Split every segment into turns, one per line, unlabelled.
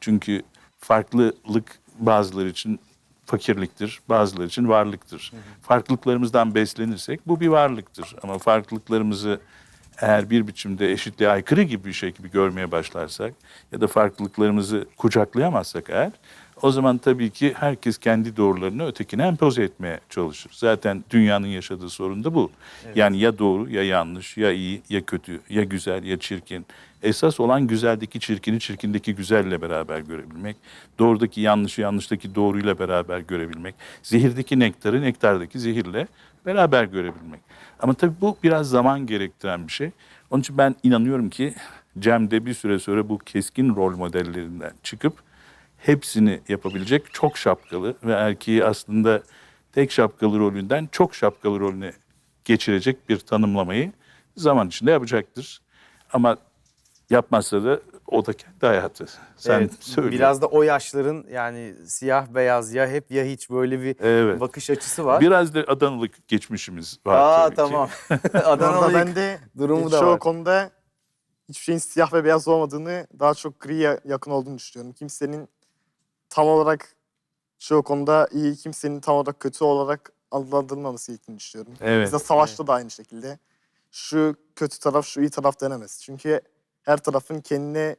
Çünkü farklılık bazıları için fakirliktir, bazıları için varlıktır. Farklılıklarımızdan beslenirsek bu bir varlıktır. Ama farklılıklarımızı eğer bir biçimde eşitliğe aykırı gibi bir şey gibi görmeye başlarsak ya da farklılıklarımızı kucaklayamazsak eğer o zaman tabii ki herkes kendi doğrularını ötekine empoze etmeye çalışır. Zaten dünyanın yaşadığı sorun da bu. Yani ya doğru ya yanlış, ya iyi ya kötü, ya güzel ya çirkin. Esas olan güzeldeki çirkini çirkindeki güzelle beraber görebilmek. Doğrudaki yanlışı yanlıştaki doğruyla beraber görebilmek. Zehirdeki nektarı nektardaki zehirle beraber görebilmek. Ama tabii bu biraz zaman gerektiren bir şey. Onun için ben inanıyorum ki Cem de bir süre sonra bu keskin rol modellerinden çıkıp hepsini yapabilecek çok şapkalı ve erkeği aslında tek şapkalı rolünden çok şapkalı rolüne geçirecek bir tanımlamayı zaman içinde yapacaktır. Ama yapmazsa da o da kendi hayatı. Sen
Evet,
söyle.
Biraz da o yaşların yani siyah beyaz ya hep ya hiç böyle bir
Evet.
bakış açısı var.
Biraz da Adanılık geçmişimiz var
Aa
tabii ki.
tamam.
Orada
Adanalı
ben de
durumu da var.
konuda hiçbir şeyin siyah ve beyaz olmadığını daha çok griye yakın olduğunu düşünüyorum. Kimsenin tam olarak çoğu konuda iyi, kimsenin tam olarak kötü olarak adlandırılmaması gerektiğini düşünüyorum.
Evet.
Bizde savaşta da aynı şekilde. Şu kötü taraf, şu iyi taraf denemez. Çünkü her tarafın kendine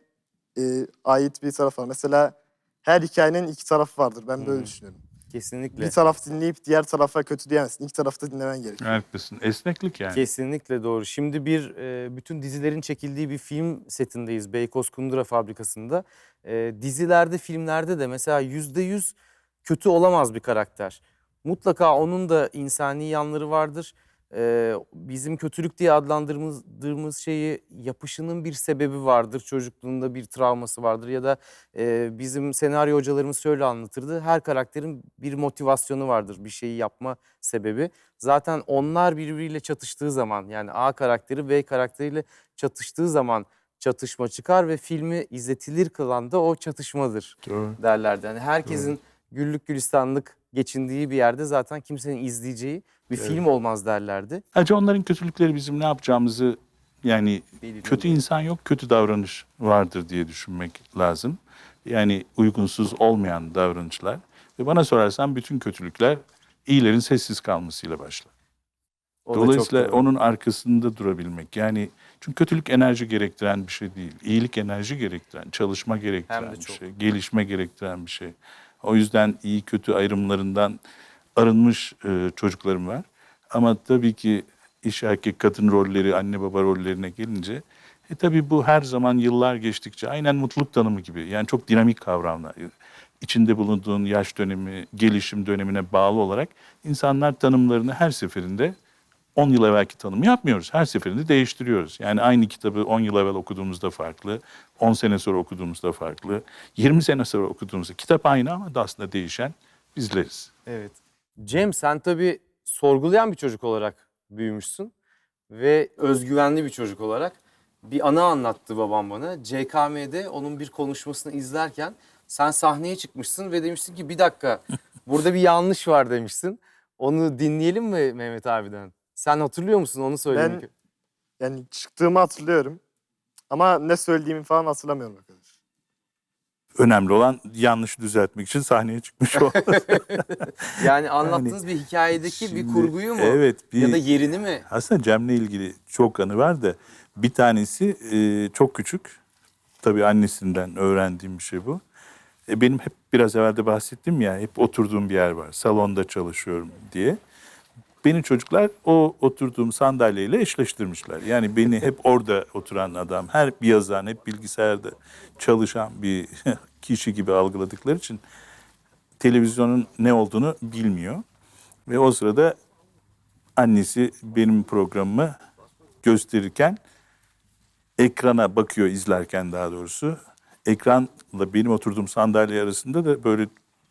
e, ait bir tarafı var. Mesela her hikayenin iki tarafı vardır. Ben böyle
Hmm.
düşünüyorum.
Kesinlikle.
Bir taraf dinleyip diğer tarafa kötü diyemezsin. İki tarafı da dinlemen gerekiyor.
Haklısın. Esneklik yani.
Kesinlikle doğru. Şimdi bir e, bütün dizilerin çekildiği bir film setindeyiz Beykoz Kundura Fabrikası'nda. E, dizilerde, filmlerde de mesela yüzde yüz kötü olamaz bir karakter. Mutlaka onun da insani yanları vardır. E, bizim kötülük diye adlandırdığımız şeyi yapışının bir sebebi vardır. Çocukluğunda bir travması vardır ya da e, bizim senaryo hocalarımız şöyle anlatırdı. Her karakterin bir motivasyonu vardır, bir şeyi yapma sebebi. Zaten onlar birbiriyle çatıştığı zaman yani A karakteri B karakteriyle çatıştığı zaman çatışma çıkar ve filmi izletilir kılan da o çatışmadır
Doğru.
derlerdi. Yani herkesin güllük gülistanlık geçindiği bir yerde zaten kimsenin izleyeceği bir film olmaz derlerdi.
Ayrıca onların kötülükleri bizim ne yapacağımızı yani kötü insan yok, kötü davranış vardır diye düşünmek lazım. Yani uygunsuz olmayan davranışlar. Ve bana sorarsan bütün kötülükler iyilerin sessiz kalmasıyla başlar.
O
Dolayısıyla onun arkasında durabilmek. Yani çünkü kötülük enerji gerektiren bir şey değil. İyilik enerji gerektiren, çalışma gerektiren bir
çok.
şey, gelişme gerektiren bir şey. O yüzden iyi kötü ayrımlarından arınmış e, çocuklarım var. Ama tabii ki iş erkek kadın rolleri, anne baba rollerine gelince e tabii bu her zaman yıllar geçtikçe aynen mutluluk tanımı gibi. Yani çok dinamik kavramlar. İçinde bulunduğun yaş dönemi, gelişim dönemine bağlı olarak insanlar tanımlarını her seferinde 10 yıl evvelki tanımı yapmıyoruz. Her seferinde değiştiriyoruz. Yani aynı kitabı 10 yıl evvel okuduğumuzda farklı, 10 sene sonra okuduğumuzda farklı, 20 sene sonra okuduğumuzda kitap aynı ama da aslında değişen bizleriz.
Evet. Cem sen tabii sorgulayan bir çocuk olarak büyümüşsün ve özgüvenli bir çocuk olarak bir anı anlattı babam bana. CKM'de onun bir konuşmasını izlerken sen sahneye çıkmışsın ve demişsin ki bir dakika burada bir yanlış var demişsin. Onu dinleyelim mi Mehmet abiden? Sen hatırlıyor musun onu söylemek?
Ben- Yani çıktığımı hatırlıyorum. Ama ne söylediğimi falan hatırlamıyorum o kadar.
Önemli olan yanlış düzeltmek için sahneye çıkmış olması.
Yani anlattığınız bir hikayedeki bir
Şimdi,
kurguyu mu?
Evet. Bir,
Ya da yerini mi?
Aslında Cem'le ilgili çok anı var da bir tanesi e, çok küçük. Tabii annesinden öğrendiğim bir şey bu. E, benim hep biraz evvel de bahsettim ya hep oturduğum bir yer var. Salonda çalışıyorum diye. Beni çocuklar o oturduğum sandalyeyle eşleştirmişler. Yani beni hep orada oturan adam, her bir yazan, hep bilgisayarda çalışan bir kişi gibi algıladıkları için televizyonun ne olduğunu bilmiyor. Ve o sırada annesi benim programımı gösterirken ekrana bakıyor izlerken daha doğrusu. Ekranla benim oturduğum sandalye arasında da böyle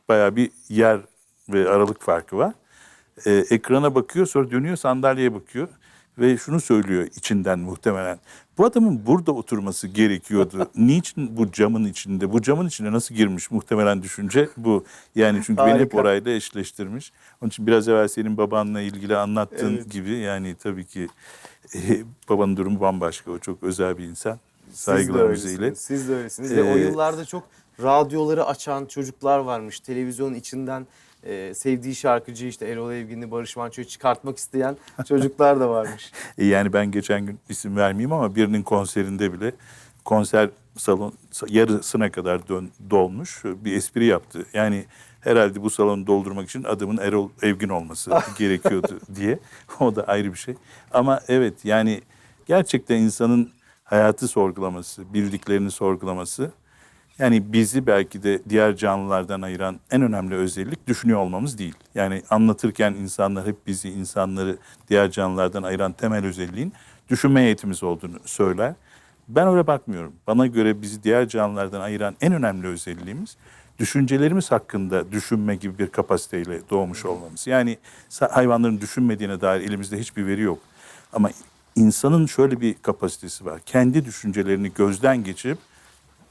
bayağı bir yer ve aralık farkı var. Ee, ekrana bakıyor sonra dönüyor sandalyeye bakıyor ve şunu söylüyor içinden muhtemelen. Bu adamın burada oturması gerekiyordu. Niçin bu camın içinde? Bu camın içine nasıl girmiş muhtemelen düşünce bu. Yani çünkü beni hep orayla eşleştirmiş. Onun için biraz evvel senin babanla ilgili anlattığın
Evet.
gibi yani tabii ki e, babanın durumu bambaşka. O çok özel bir insan. saygılarımızı
Siz de
ilet.
Siz de öylesiniz. Ve o
Ee,
yıllarda çok radyoları açan çocuklar varmış. Televizyonun içinden e, sevdiği şarkıcıyı işte Erol Evgin'i, Barış Manço'yu çıkartmak isteyen çocuklar da varmış.
E, Yani ben geçen gün isim vermeyeyim ama birinin konserinde bile konser salon yarısına kadar dön, dolmuş bir espri yaptı. Yani herhalde bu salonu doldurmak için adımın Erol Evgin olması gerekiyordu diye. O da ayrı bir şey. Ama evet yani gerçekten insanın hayatı sorgulaması, bildiklerini sorgulaması yani bizi belki de diğer canlılardan ayıran en önemli özellik düşünüyor olmamız değil. Yani anlatırken insanlar hep bizi, insanları diğer canlılardan ayıran temel özelliğin düşünme yetimiz olduğunu söyler. Ben öyle bakmıyorum. Bana göre bizi diğer canlılardan ayıran en önemli özelliğimiz düşüncelerimiz hakkında düşünme gibi bir kapasiteyle doğmuş olmamız. Yani hayvanların düşünmediğine dair elimizde hiçbir veri yok. Ama insanın şöyle bir kapasitesi var. Kendi düşüncelerini gözden geçirip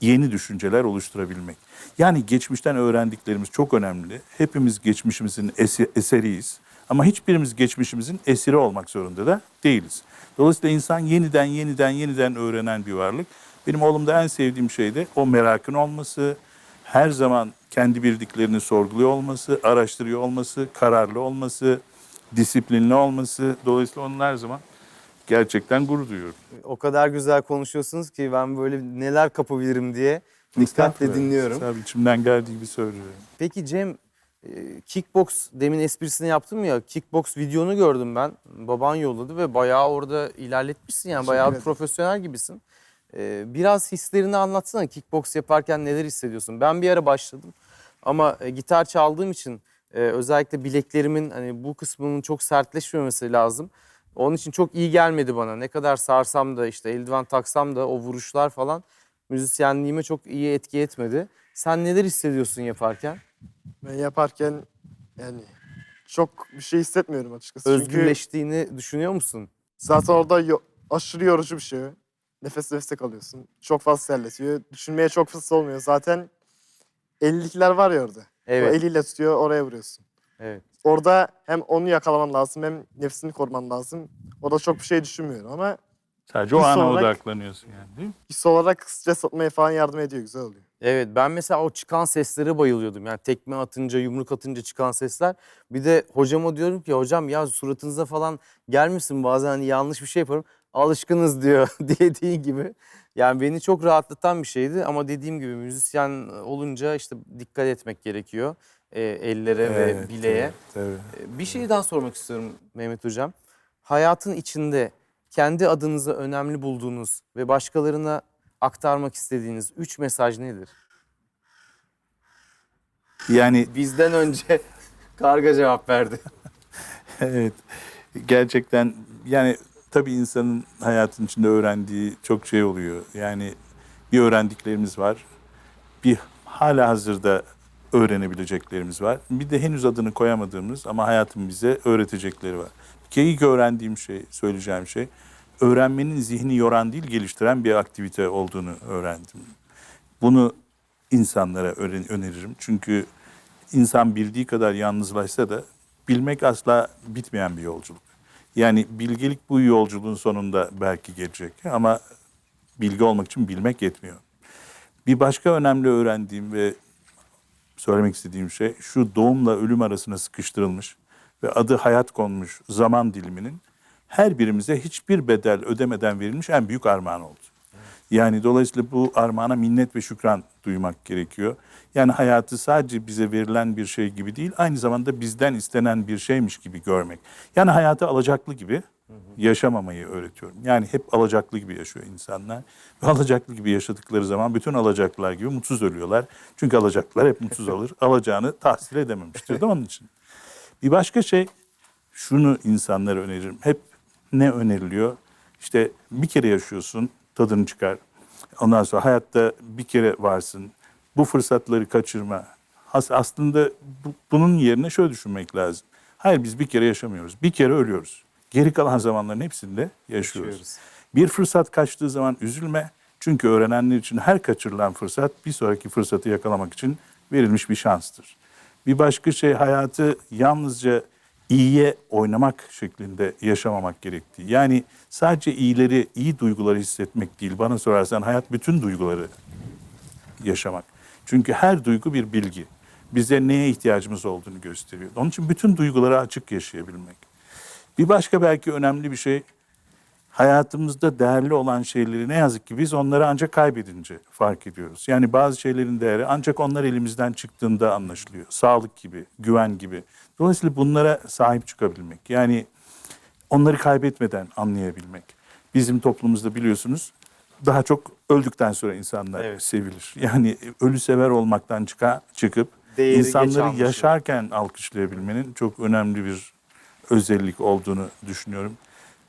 yeni düşünceler oluşturabilmek. Yani geçmişten öğrendiklerimiz çok önemli. Hepimiz geçmişimizin eseriyiz. Ama hiçbirimiz geçmişimizin esiri olmak zorunda da değiliz. Dolayısıyla insan yeniden yeniden yeniden öğrenen bir varlık. Benim oğlumda en sevdiğim şey de o merakın olması, her zaman kendi bildiklerini sorguluyor olması, araştırıyor olması, kararlı olması, disiplinli olması. Dolayısıyla onun her zaman gerçekten gurur duyuyorum.
O kadar güzel konuşuyorsunuz ki ben böyle neler kapabilirim diye dikkatle dinliyorum.
Tabii içimden geldiği gibi söylüyorum.
Peki Cem, e, kickbox demin esprisini yaptım ya, kickbox videonu gördüm ben. Baban yolladı ve bayağı orada ilerletmişsin yani bayağı
ederim.
profesyonel gibisin. E, Biraz hislerini anlatsana kickbox yaparken neler hissediyorsun? Ben bir ara başladım ama e, gitar çaldığım için özellikle bileklerimin hani bu kısmının çok sertleşmemesi lazım. Onun için çok iyi gelmedi bana. Ne kadar sarsam da işte eldiven taksam da o vuruşlar falan müzisyenliğime çok iyi etki etmedi. Sen neler hissediyorsun yaparken?
Ben yaparken yani çok bir şey hissetmiyorum açıkçası. Çünkü
Özgürleştiğini düşünüyor musun?
zaten orada yo- aşırı yorucu bir şey. Nefes nefese kalıyorsun. Çok fazla terletiyor. Düşünmeye çok fırsat olmuyor. Zaten ellilikler var ya orada. O
Evet.
eliyle tutuyor oraya vuruyorsun.
Evet.
Orada hem onu yakalaman lazım hem nefsini koruman lazım. Orada çok bir şey düşünmüyorum ama
Sadece o
His
ana
olarak-
odaklanıyorsun yani değil mi?
his olarak stres atmaya falan yardım ediyor. Güzel oluyor.
Evet ben mesela o çıkan seslere bayılıyordum. Yani tekme atınca, yumruk atınca çıkan sesler. Bir de hocama diyorum ki hocam ya suratınıza falan gelmesin bazen hani yanlış bir şey yaparım. Alışkınız diyor dediği gibi. Yani beni çok rahatlatan bir şeydi ama dediğim gibi müzisyen olunca işte dikkat etmek gerekiyor. E, ellere ve bileğe.
Tabii,
Ee, Bir şey daha sormak istiyorum Mehmet Hocam. Hayatın içinde kendi adınıza önemli bulduğunuz ve başkalarına aktarmak istediğiniz üç mesaj nedir?
Yani
Bizden önce karga cevap verdi.
evet gerçekten yani tabii insanın hayatın içinde öğrendiği çok şey oluyor. Yani bir öğrendiklerimiz var. Bir hala hazırda öğrenebileceklerimiz var. Bir de henüz adını koyamadığımız ama hayatın bize öğretecekleri var. Kere ilk öğrendiğim şey, söyleyeceğim şey öğrenmenin zihni yoran değil geliştiren bir aktivite olduğunu öğrendim. Bunu insanlara öneririm. Çünkü insan bildiği kadar yalnızlaşsa da bilmek asla bitmeyen bir yolculuk. Yani bilgelik bu yolculuğun sonunda belki gelecek ama bilgi olmak için bilmek yetmiyor. Bir başka önemli öğrendiğim ve söylemek istediğim şey şu doğumla ölüm arasına sıkıştırılmış ve adı hayat konmuş zaman diliminin her birimize hiçbir bedel ödemeden verilmiş en büyük armağan oldu. Yani dolayısıyla bu armağana minnet ve şükran duymak gerekiyor. Yani hayatı sadece bize verilen bir şey gibi değil, aynı zamanda bizden istenen bir şeymiş gibi görmek. Yani hayatı alacaklı gibi yaşamamayı öğretiyorum. Yani hep alacaklı gibi yaşıyor insanlar. Ve alacaklı gibi yaşadıkları zaman bütün alacaklılar gibi mutsuz ölüyorlar. Çünkü alacaklılar hep mutsuz alır. Alacağını tahsil edememiştir de onun için. Bir başka şey şunu insanlara öneririm. Hep ne öneriliyor? İşte bir kere yaşıyorsun, tadını çıkar. Ondan sonra hayatta bir kere varsın. Bu fırsatları kaçırma. As- aslında bu- bunun yerine şöyle düşünmek lazım. Hayır biz bir kere yaşamıyoruz. Bir kere ölüyoruz. Geri kalan zamanların hepsinde yaşıyoruz.
Yaşıyoruz.
Bir fırsat kaçtığı zaman üzülme. Çünkü öğrenenler için her kaçırılan fırsat bir sonraki fırsatı yakalamak için verilmiş bir şanstır. Bir başka şey hayatı yalnızca iyiye oynamak şeklinde yaşamamak gerektiği. Yani sadece iyileri, iyi duyguları hissetmek değil. Bana sorarsan hayat bütün duyguları yaşamak. Çünkü her duygu bir bilgi. Bize neye ihtiyacımız olduğunu gösteriyor. Onun için bütün duygulara açık yaşayabilmek. Bir başka belki önemli bir şey hayatımızda değerli olan şeyleri ne yazık ki biz onları ancak kaybedince fark ediyoruz. Yani bazı şeylerin değeri ancak onlar elimizden çıktığında anlaşılıyor. Sağlık gibi, güven gibi. Dolayısıyla bunlara sahip çıkabilmek. Yani onları kaybetmeden anlayabilmek. Bizim toplumumuzda biliyorsunuz daha çok öldükten sonra insanlar
Evet.
sevilir. Yani ölü sever olmaktan çıka, çıkıp
Değeri
insanları yaşarken alkışlayabilmenin çok önemli bir özellik olduğunu düşünüyorum.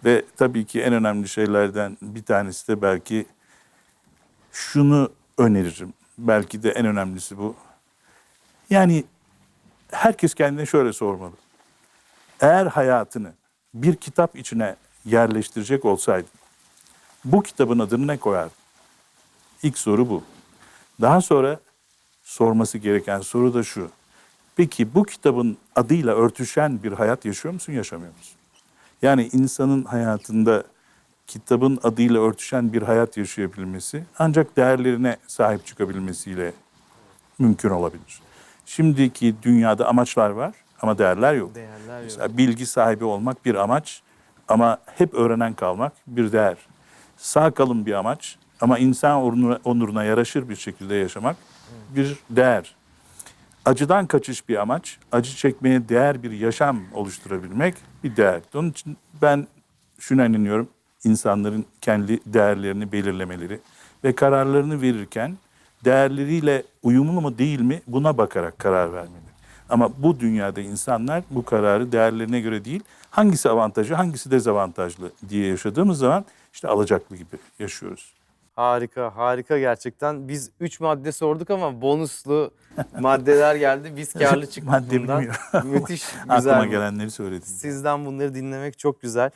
Ve tabii ki en önemli şeylerden bir tanesi de belki şunu öneririm. Belki de en önemlisi bu. Yani herkes kendine şöyle sormalı. Eğer hayatını bir kitap içine yerleştirecek olsaydın, bu kitabın adını ne koyardın? İlk soru bu. Daha sonra sorması gereken soru da şu. Peki bu kitabın adıyla örtüşen bir hayat yaşıyor musun, yaşamıyor musun? Yani insanın hayatında kitabın adıyla örtüşen bir hayat yaşayabilmesi ancak değerlerine sahip çıkabilmesiyle mümkün olabilir. Şimdiki dünyada amaçlar var ama değerler yok.
Değerler yok.
Mesela bilgi sahibi olmak bir amaç ama hep öğrenen kalmak bir değer. Sağ kalın bir amaç ama insan onuruna yaraşır bir şekilde yaşamak bir değer. Acıdan kaçış bir amaç, acı çekmeye değer bir yaşam oluşturabilmek bir değer. Onun için ben şuna inanıyorum, insanların kendi değerlerini belirlemeleri ve kararlarını verirken değerleriyle uyumlu mu değil mi buna bakarak karar vermeli. Ama bu dünyada insanlar bu kararı değerlerine göre değil, hangisi avantajlı, hangisi dezavantajlı diye yaşadığımız zaman işte alacaklı gibi yaşıyoruz.
Harika, harika gerçekten. Biz 3 madde sorduk ama bonuslu maddeler geldi. Biz karlı çıktık
Madde
bundan.
bilmiyorum.
Müthiş
Aklıma
güzel.
gelenleri söyledim.
Sizden bunları dinlemek çok güzel.